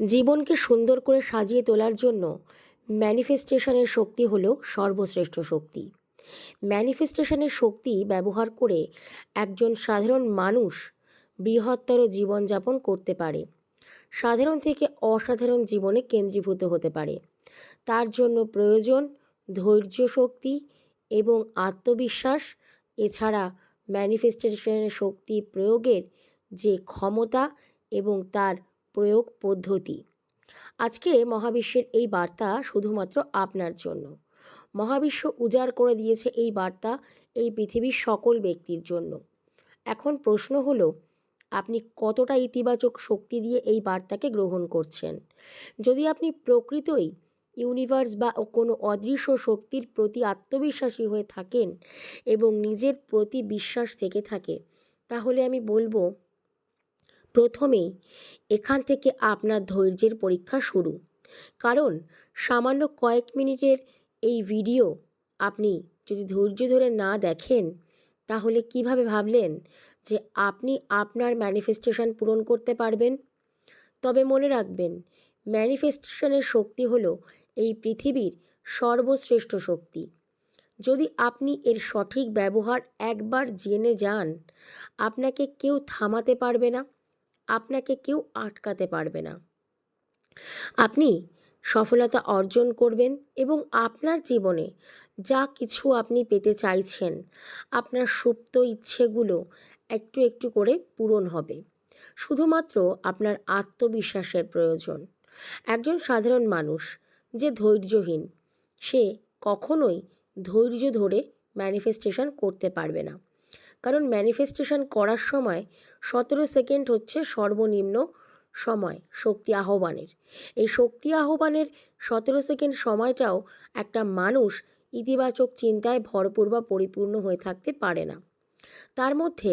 জীবনকে সুন্দর করে সাজিয়ে তোলার জন্য ম্যানিফেস্টেশনের শক্তি হলো সর্বশ্রেষ্ঠ শক্তি। ম্যানিফেস্টেশনের শক্তি ব্যবহার করে একজন সাধারণ মানুষ বৃহত্তর জীবনযাপন করতে পারে। সাধারণ থেকে অসাধারণ জীবনে কেন্দ্রীভূত হতে পারে। তার জন্য প্রয়োজন ধৈর্য শক্তি এবং আত্মবিশ্বাস। এছাড়া ম্যানিফেস্টেশনের শক্তি প্রয়োগের যে ক্ষমতা এবং তার প্রয়োগ পদ্ধতি। আজকে মহাবিশ্বের এই বার্তা শুধুমাত্র আপনার জন্য। মহাবিশ্ব উজাড় করে দিয়েছে এই বার্তা এই পৃথিবীর সকল ব্যক্তির জন্য। এখন প্রশ্ন হলো, আপনি কতটা ইতিবাচক শক্তি দিয়ে এই বার্তাকে গ্রহণ করছেন? যদি আপনি প্রকৃতই ইউনিভার্স বা কোনো অদৃশ্য শক্তির প্রতি আত্মবিশ্বাসী হয়ে থাকেন এবং নিজের প্রতি বিশ্বাস থেকে থাকে, তাহলে আমি বলব প্রথমেই এখান থেকে আপনার ধৈর্যের পরীক্ষা শুরু। কারণ সামান্য কয়েক মিনিটের এই ভিডিও আপনি যদি ধৈর্য ধরে না দেখেন, তাহলে কীভাবে ভাবলেন যে আপনি আপনার ম্যানিফেস্টেশন পূরণ করতে পারবেন? তবে মনে রাখবেন ম্যানিফেস্টেশনের শক্তি হলো এই পৃথিবীর সর্বশ্রেষ্ঠ শক্তি। যদি আপনি এর সঠিক ব্যবহার একবার জেনে যান, আপনাকে কেউ থামাতে পারবে না। আপনাকে কেউ আটকাতে পারবে না। আপনি সফলতা অর্জন করবেন এবং আপনার জীবনে যা কিছু আপনি পেতে চাইছেন, আপনার সুপ্ত ইচ্ছেগুলো একটু একটু করে পূরণ হবে। শুধুমাত্র আপনার আত্মবিশ্বাসের প্রয়োজন। একজন সাধারণ মানুষ যে ধৈর্যহীন, সে কখনোই ধৈর্য ধরে ম্যানিফেস্টেশন করতে পারবে না। কারণ ম্যানিফেস্টেশন করার সময় সতেরো সেকেন্ড হচ্ছে সর্বনিম্ন সময়, শক্তি আহ্বানের। এই শক্তি আহ্বানের সতেরো সেকেন্ড সময়টাও একটা মানুষ ইতিবাচক চিন্তায় ভরপুর বা পরিপূর্ণ হয়ে থাকতে পারে না। তার মধ্যে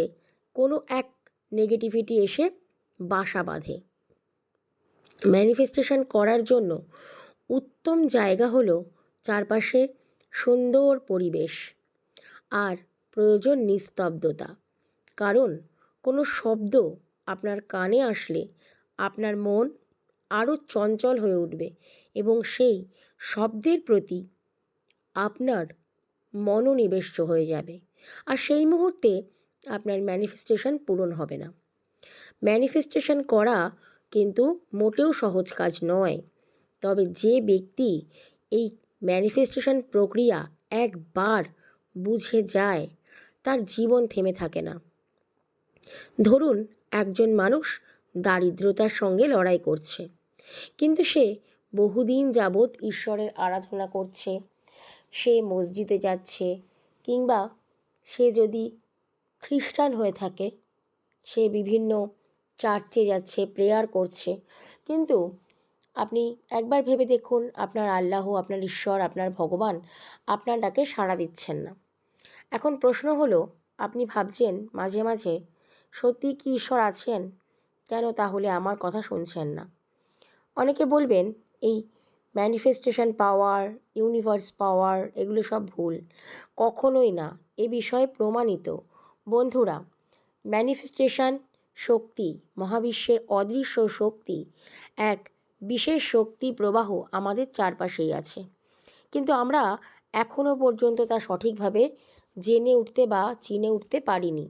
কোনো এক নেগেটিভিটি এসে বাসা বাঁধে। ম্যানিফেস্টেশন করার জন্য উত্তম জায়গা হলো চারপাশে সুন্দর পরিবেশ। আর প্রয়োজন নিস্তব্ধতা। কারণ, কোনো শব্দ আপনার কানে আসলে আপনার মন আরও চঞ্চল হয়ে উঠবে এবং সেই শব্দের প্রতি আপনার মনোনিবেশ হয়ে যাবে। আর সেই মুহূর্তে আপনার ম্যানিফেস্টেশন পূরণ হবে না। ম্যানিফেস্টেশন করা কিন্তু মোটেও সহজ কাজ নয়। তবে যে ব্যক্তি এই ম্যানিফেস্টেশন প্রক্রিয়া একবার বুঝে যায় তার জীবন থেমে থাকে না। ধরুন, একজন মানুষ দারিদ্রতার সঙ্গে লড়াই করছে, কিন্তু সে বহুদিন যাবৎ ঈশ্বরের আরাধনা করছে, সে মসজিদে যাচ্ছে, কিংবা সে যদি খ্রিস্টান হয়ে থাকে, সে বিভিন্ন চার্চে যাচ্ছে, প্রেয়ার করছে। কিন্তু আপনি একবার ভেবে দেখুন, আপনার আল্লাহ, আপনার ঈশ্বর, আপনার ভগবান আপনার ডাকে সাড়া দিচ্ছেন না। এখন প্রশ্ন হলো, আপনি ভাবছেন মাঝে মাঝে সত্যি কি ঈশ্বর আছেন? কেন তাহলে আমার কথা শুনছেন না? অনেকে বলবেন, এই ম্যানিফেস্টেশন পাওয়ার ইউনিভার্স পাওয়ার এগুলো সব ভুল। কখনোই না, এ বিষয়ে প্রমাণিত। বন্ধুরা ম্যানিফেস্টেশন শক্তি, মহাবিশ্বের অদৃশ্য শক্তি, এক বিশেষ শক্তি প্রবাহ আমাদের চারপাশেই আছে। কিন্তু আমরা এখনও পর্যন্ত তা সঠিকভাবে জেনে উঠতে বা চিনে উঠতে পারিনি।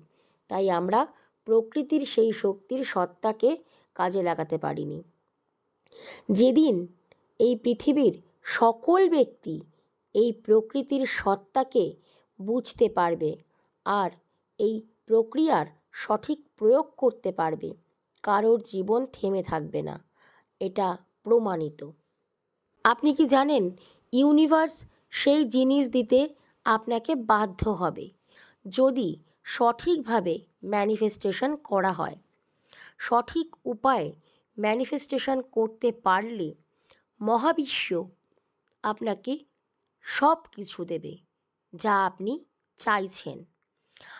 তাই আমরা প্রকৃতির সেই শক্তির সত্তাকে কাজে লাগাতে পারিনি। যেদিন এই পৃথিবীর সকল ব্যক্তি এই প্রকৃতির সত্তাকে বুঝতে পারবে আর এই প্রক্রিয়ার সঠিক প্রয়োগ করতে পারবে, কারোর জীবন থেমে থাকবে না। এটা প্রমাণিত। আপনি কি জানেন, ইউনিভার্স সেই জিনিস দিতে আপনাকে বাধ্য হবে যদি সঠিকভাবে ম্যানিফেস্টেশন করা হয়। সঠিক উপায়ে ম্যানিফেস্টেশন করতে পারলে মহাবিশ্ব আপনাকে সব কিছু দেবে যা আপনি চাইছেন।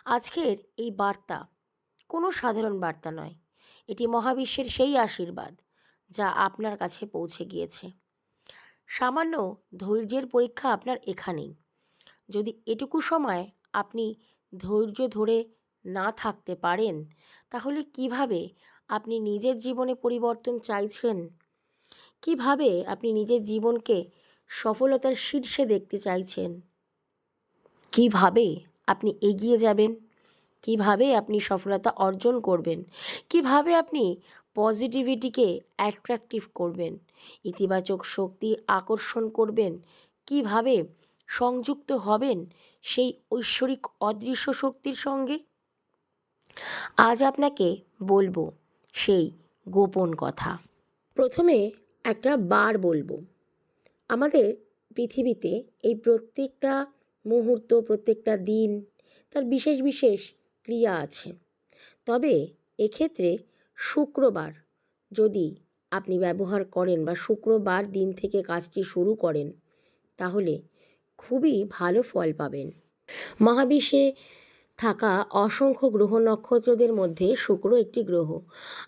আজকের এই বার্তা কোনো সাধারণ বার্তা নয়, এটি মহাবিশ্বের সেই আশীর্বাদ যা আপনার কাছে পৌঁছে গিয়েছে। সামান্য ধৈর্যের পরীক্ষা আপনার এখানেই। যদি এটুকু সময় আপনি ধৈর্য ধরে না থাকতে পারেন, তাহলে কীভাবে আপনি নিজের জীবনে পরিবর্তন চাইছেন? কীভাবে আপনি নিজের জীবনকে সফলতার শীর্ষে দেখতে চাইছেন? কীভাবে আপনি এগিয়ে যাবেন? কীভাবে আপনি সফলতা অর্জন করবেন? কীভাবে আপনি পজিটিভিটিকে অ্যাট্রাকটিভ করবেন? ইতিবাচক শক্তি আকর্ষণ করবেন? কীভাবে সংযুক্ত হবেন সেই ঐশ্বরিক অদৃশ্য শক্তির সঙ্গে? আজ আপনাকে বলব সেই গোপন কথা। প্রথমে একটা বার বলব। আমাদের পৃথিবীতে এই প্রত্যেকটা মুহূর্ত, প্রত্যেকটা দিন তার বিশেষ বিশেষ ক্রিয়া আছে। তবে এক্ষেত্রে শুক্রবার যদি আপনি ব্যবহার করেন বা শুক্রবার দিন থেকে কাজটি শুরু করেন, তাহলে খুবই ভালো ফল পাবেন। মহাবিশ্বে থাকা অসংখ্য গ্রহ নক্ষত্রদের মধ্যে শুক্র একটি গ্রহ।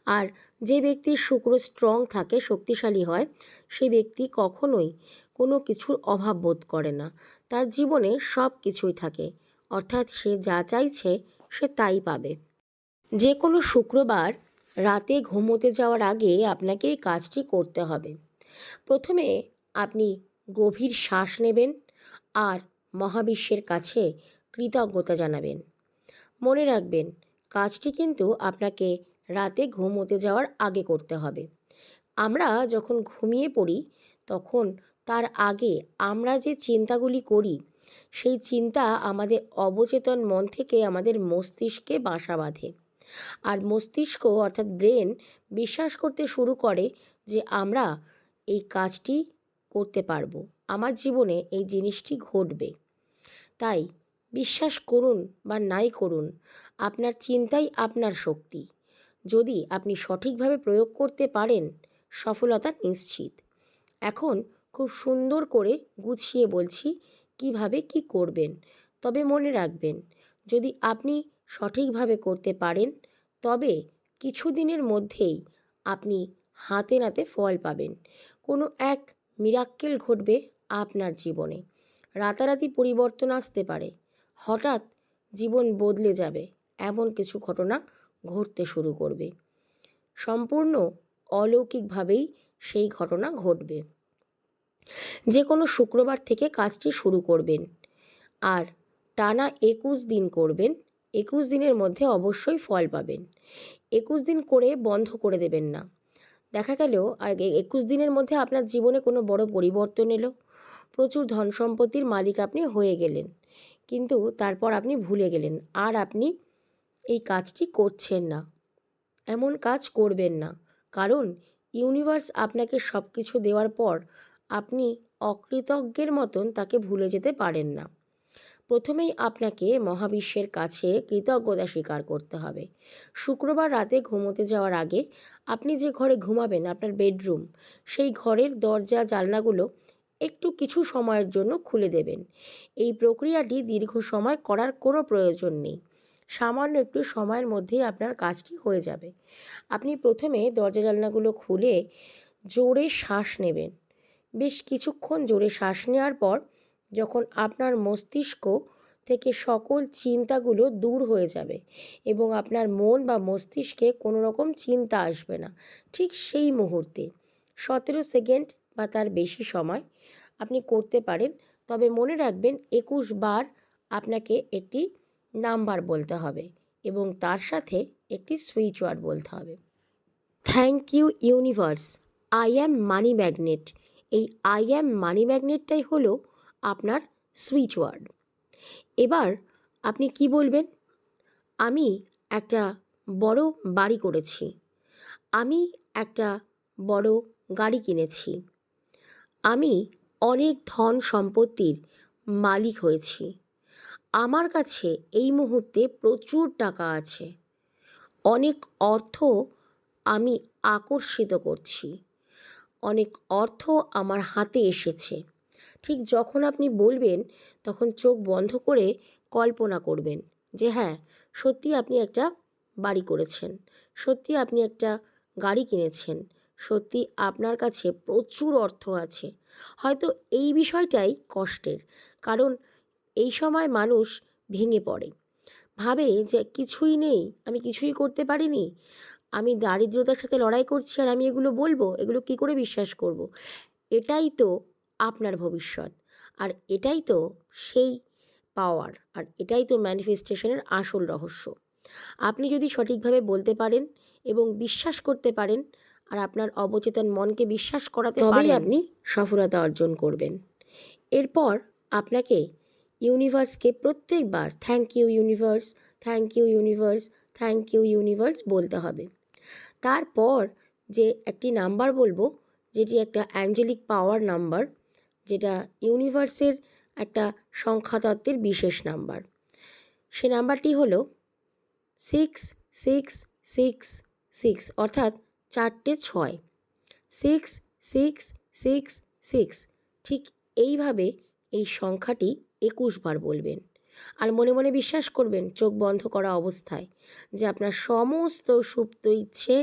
আর যে ব্যক্তির শুক্র স্ট্রং থাকে, শক্তিশালী হয় সেই ব্যক্তি কখনোই কোনো কিছুর অভাব বোধ করে না। তার জীবনে সব কিছুই থাকে, অর্থাৎ সে যা চাইছে, সে তাই পাবে। যে কোনো শুক্রবার রাতে ঘুমোতে যাওয়ার আগে আপনাকে এই কাজটি করতে হবে। প্রথমে আপনি গভীর শ্বাস নেবেন আর মহাবিশ্বের কাছে কৃতজ্ঞতা জানাবেন। মনে রাখবেন, কাজটি কিন্তু আপনাকে রাতে ঘুমোতে যাওয়ার আগে করতে হবে। আমরা যখন ঘুমিয়ে পড়ি, তখন তার আগে আমরা যে চিন্তাগুলি করি, সেই চিন্তা আমাদের অবচেতন মন থেকে আমাদের মস্তিষ্কে বাসা বাঁধে। আর মস্তিষ্ক অর্থাৎ ব্রেন বিশ্বাস করতে শুরু করে যে আমরা এই কাজটি করতে পারব। আমার জীবনে এই জিনিসটি ঘটবে। তাই বিশ্বাস করুন বা নাই করুন, আপনার চিন্তাই আপনার শক্তি। যদি আপনি সঠিকভাবে প্রয়োগ করতে পারেন, সফলতা নিশ্চিত। এখন খুব সুন্দর করে গুছিয়ে বলছি কীভাবে কি করবেন, তবে মনে রাখবেন, যদি আপনি সঠিকভাবে করতে পারেন, তবে কিছুদিনের মধ্যেই আপনি হাতে নাতে ফল পাবেন। কোনো এক মিরাক্কেল ঘটবে আপনার জীবনে। রাতারাতি পরিবর্তন আসতে পারে। হঠাৎ জীবন বদলে যাবে, এমন কিছু ঘটনা ঘটতে শুরু করবে। সম্পূর্ণ অলৌকিকভাবেই সেই ঘটনা ঘটবে। যে কোনো শুক্রবার থেকে কাজটি শুরু করবেন আর টানা একুশ দিন করবেন। একুশ দিনের মধ্যে অবশ্যই ফল পাবেন। একুশ দিন করে বন্ধ করে দেবেন না। দেখা গেল একুশ দিনের মধ্যে আপনার জীবনে কোনো বড় পরিবর্তন এলো। প্রচুর ধন সম্পত্তির মালিক আপনি হয়ে গেলেন। কিন্তু তারপর আপনি ভুলে গেলেন, আর আপনি এই কাজটি করছেন না। এমন কাজ করবেন না। কারণ ইউনিভার্স আপনাকে সব কিছু দেওয়ার পর আপনি অকৃতজ্ঞের মতন তাকে ভুলে যেতে পারেন না। প্রথমেই আপনাকে মহাবিশ্বের কাছে কৃতজ্ঞতা স্বীকার করতে হবে। শুক্রবার রাতে ঘুমোতে যাওয়ার আগে আপনি যে ঘরে ঘুমাবেন, আপনার বেডরুম, সেই ঘরের দরজা, জানলাগুলো একটু কিছু সময়ের জন্য খুলে দেবেন। এই প্রক্রিয়াটি দীর্ঘ সময় করার কোনো প্রয়োজন নেই। সামান্য একটু সময়ের মধ্যেই আপনার কাজটি হয়ে যাবে। আপনি প্রথমে দরজা জানলাগুলো খুলে জোরে শ্বাস নেবেন। বেশ কিছুক্ষণ জোরে শ্বাস নেওয়ার পর যখন আপনার মস্তিষ্ক থেকে সকল চিন্তাগুলো দূর হয়ে যাবে এবং আপনার মন বা মস্তিষ্কে কোনো রকম চিন্তা আসবে না, ঠিক সেই মুহূর্তে। সতেরো সেকেন্ড বা তার বেশি সময় আপনি করতে পারেন। তবে মনে রাখবেন একুশ বার আপনাকে একটি নাম্বার বলতে হবে এবং তার সাথে একটি সুইচ ওয়ার্ড বলতে হবে। Thank you universe, I am money magnet. এই আই অ্যাম মানি ম্যাগনেটটাই হলো আপনার সুইচ ওয়ার্ড। এবার আপনি কি বলবেন? আমি একটা বড় বাড়ি করেছি। আমি একটা বড় গাড়ি কিনেছি। আমি অনেক ধন সম্পত্তির মালিক হয়েছি। আমার কাছে এই মুহূর্তে প্রচুর টাকা আছে। অনেক অর্থ আমি আকর্ষিত করছি। অনেক অর্থ আমার হাতে এসেছে। ঠিক যখন আপনি বলবেন, তখন চোখ বন্ধ করে কল্পনা করবেন যে হ্যাঁ সত্যি আপনি একটা বাড়ি করেছেন। সত্যি আপনি একটা গাড়ি কিনেছেন। সত্যি আপনার কাছে প্রচুর অর্থ আছে। হয়তো এই বিষয়টাই কষ্টের, কারণ এই সময় মানুষ ভেঙে পড়ে। ভাবে যে কিছুই নেই, আমি কিছুই করতে পারিনি। আমি দারিদ্রতার সাথে লড়াই করছি আর আমি এগুলো বলব, এগুলো কী করে বিশ্বাস করব। এটাই তো আপনার ভবিষ্যৎ, আর এটাই তো সেই পাওয়ার আর এটাই তো ম্যানিফেস্টেশনের আসল রহস্য। আপনি যদি সঠিকভাবে বলতে পারেন এবং বিশ্বাস করতে পারেন আর আপনার অবচেতন মনকে বিশ্বাস করাতে তবেই আপনি সফলতা অর্জন করবেন। এরপর আপনাকে ইউনিভার্সকে প্রত্যেকবার thank you universe thank you universe thank you universe বলতে হবে। তারপর যে একটি নাম্বার বলব যেটি একটা অ্যাঞ্জেলিক পাওয়ার নাম্বার যেটা ইউনিভার্সের একটা সংখ্যাতত্ত্বের বিশেষ নাম্বার। সে নাম্বারটি হলো সিক্স সিক্স সিক্স সিক্স অর্থাৎ চারটে ছয়। সিক্স সিক্স সিক্স সিক্স ঠিক এইভাবে এই সংখ্যাটি একুশ বার বলবেন। আর মনে মনে বিশ্বাস করবেন, চোখ বন্ধ করা অবস্থায় যে আপনার সমস্ত সুপ্ত ইচ্ছে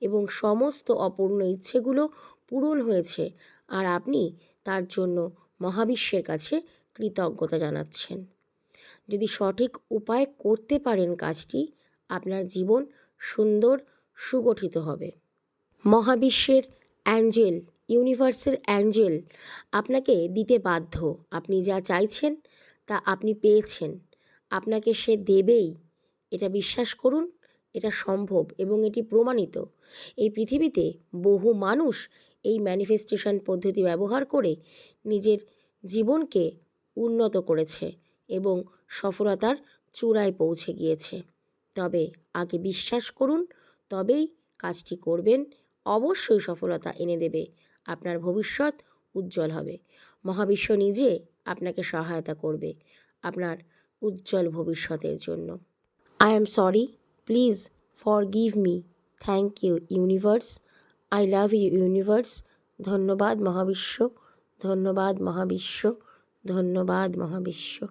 এবং সমস্ত অপূর্ণ ইচ্ছেগুলো পূরণ হয়েছে আর আপনি তার জন্য মহাবিশ্বের কাছে কৃতজ্ঞতা জানাচ্ছেন। যদি সঠিক উপায় করতে পারেন কাজটি, আপনার জীবন সুন্দর সুগঠিত হবে। মহাবিশ্বের অ্যাঞ্জেল, ইউনিভার্সের অ্যাঞ্জেল, আপনাকে দিতে বাধ্য। আপনি যা চাইছেন, তা আপনি পেয়েছেন। আপনাকে সে দেবেই। এটা বিশ্বাস করুন, এটা সম্ভব এবং এটি প্রমাণিত। এই পৃথিবীতে বহু মানুষ এই ম্যানিফেস্টেশন পদ্ধতি ব্যবহার করে নিজের জীবনকে উন্নত করেছে এবং সফলতার চূড়ায় পৌঁছে গিয়েছে। তবে আগে বিশ্বাস করুন, তবেই কাজটি করবেন অবশ্যই সফলতা এনে দেবে। আপনার ভবিষ্যৎ উজ্জ্বল হবে। মহাবিশ্ব নিজে আপনাকে সহায়তা করবে আপনার উজ্জ্বল ভবিষ্যতের জন্য। I am sorry please forgive me thank you universe I love you universe ধন্যবাদ, মহাবিশ্ব। ধন্যবাদ মহাবিশ্ব। ধন্যবাদ, মহাবিশ্ব।